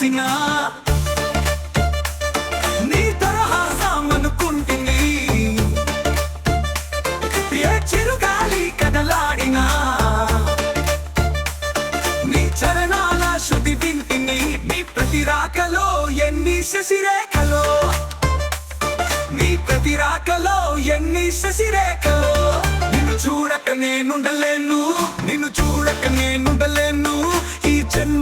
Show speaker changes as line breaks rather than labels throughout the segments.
చూసినా నీ తరహా సామనుకుంటుంది ఏ చిరుగాలి కదలాడినా నీ చరణాల శుద్ధి వింటిని. నీ ప్రతి రాకలో ఎన్ని శశిరేఖలో? నీ ప్రతి రాకలో ఎన్ని శశిరేఖలో? నిన్ను చూడక నేనుండలేను నిన్ను చూడక నేనుండలేను.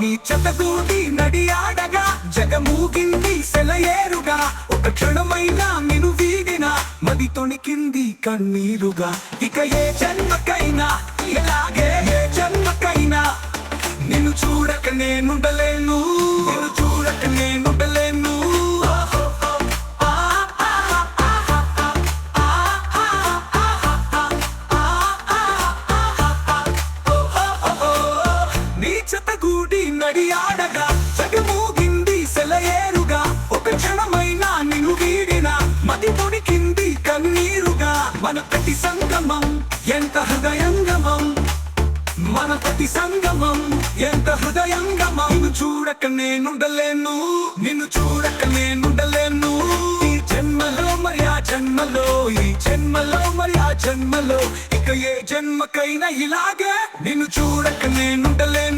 నీ చెత్తగూడి నడియాడగా జగమూగింది సెలయేరుగా. ఒక క్షణమైనా నిను వీడిన మది తొణికింది కన్నీరుగా. ఇక ఏ జన్మకైనా ఇలాగే ఏ జన్మకైనా నిన్ను చూడక నేనుండలేను. మన ప్రతి సంగమం ఎంత హృదయంగమం? మన ప్రతి సంగమం ఎంత హృదయంగమం? నిన్ను చూడక నేనుండలేను నిన్ను చూడక నేనుండలేను. ఈ జన్మలో మరి ఆ జన్మలో ఈ జన్మలో మరి ఆ జన్మలో ఇక ఏ జన్మకైనా ఇలాగే నిన్ను చూడక నేనుండలేను.